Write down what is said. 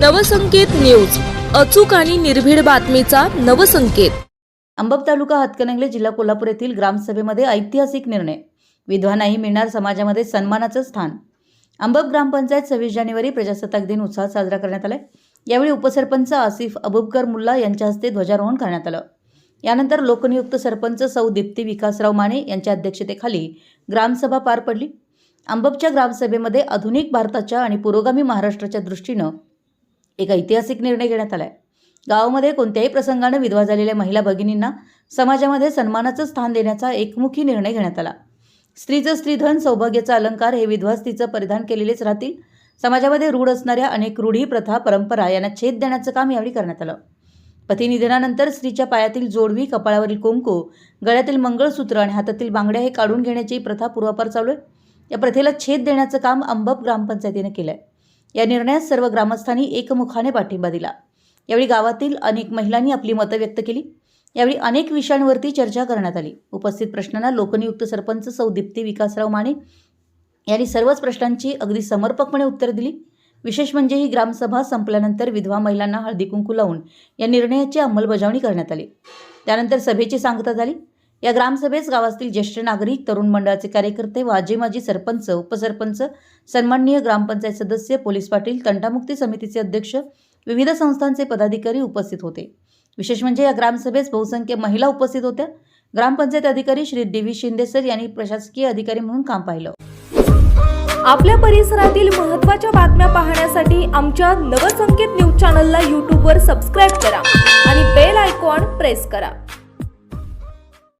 Navsanket news. अचूक आणि निर्भीड बातमीचा नवसंकेत. आंबब तालुका हातकणंगले जिल्हा कोल्हापूर येथील ग्रामसभेमध्ये ऐतिहासिक निर्णय. विधवांनाही मिळणार समाजामध्ये सन्मानाचं स्थान. आंबब ग्रामपंचायत सव्वीस जानेवारी प्रजासत्ताक दिन उत्साहात साजरा करण्यात आलाय. यावेळी उपसरपंच आसिफ अबुबकर मुल्ला यांच्या हस्ते ध्वजारोहण करण्यात आलं. यानंतर लोकनियुक्त सरपंच सौ दीप्ती विकासराव माने यांच्या अध्यक्षतेखाली ग्रामसभा पार पडली. आंबबच्या ग्रामसभेमध्ये आधुनिक भारताच्या आणि पुरोगामी महाराष्ट्राच्या दृष्टीनं एक ऐतिहासिक निर्णय घेण्यात आला आहे गावामध्ये कोणत्याही प्रसंगानं विधवा झालेल्या महिला भगिनींना समाजामध्ये सन्मानाचं स्थान देण्याचा एकमुखी निर्णय घेण्यात आला. स्त्रीचं स्त्रीधन सौभाग्याचा अलंकार हे विधवा स्त्रीचं परिधान केलेलेच राहतील. समाजामध्ये रूढ असणाऱ्या अनेक रूढी प्रथा परंपरा यांना छेद देण्याचं काम यावेळी करण्यात आलं. पती निधनानंतर स्त्रीच्या पायातील जोडवी कपाळावरील कुंकू गळ्यातील मंगळसूत्र आणि हातातील बांगड्या हे काढून घेण्याची प्रथा पूर्वापार चालू आहे. या प्रथेला छेद देण्याचं काम अंबप ग्रामपंचायतीनं केलं आहे या निर्णयास सर्व ग्रामस्थांनी एकमुखाने पाठिंबा दिला. यावेळी गावातील अनेक महिलांनी आपली मतं व्यक्त केली. यावेळी अनेक विषयांवरती चर्चा करण्यात आली. उपस्थित प्रश्नांना लोकनियुक्त सरपंच सौ दीप्ती विकासराव माने यांनी सर्वच प्रश्नांची अगदी समर्पकपणे उत्तर दिली. विशेष म्हणजे ही ग्रामसभा संपल्यानंतर विधवा महिलांना हळदी कुंकू लावून या निर्णयाची अंमलबजावणी करण्यात आली. त्यानंतर सभेची सांगता झाली. या ग्रामसभेस गावातील ज्येष्ठ नागरिक तरुण मंडळाचे कार्यकर्ते वाजे माजी सरपंच उपसरपंच सन्माननीय ग्रामपंचायत सदस्य पोलीस पाटील तंटामुक्ती समितीचे अध्यक्ष विविध संस्थांचे पदाधिकारी उपस्थित होते. विशेष म्हणजे या ग्रामसभेस बहुसंख्य महिला उपस्थित होत्या. ग्रामपंचायत अधिकारी Shri D V Shinde sir यांनी प्रशासकीय अधिकारी म्हणून काम पाहिलं. आपल्या परिसरातील महत्त्वाच्या बातम्या पाहण्यासाठी आमच्या नवसंकेत न्यूज चॅनलला यूट्यूबवर सबस्क्राईब करा आणि बेल आयकॉन प्रेस करा.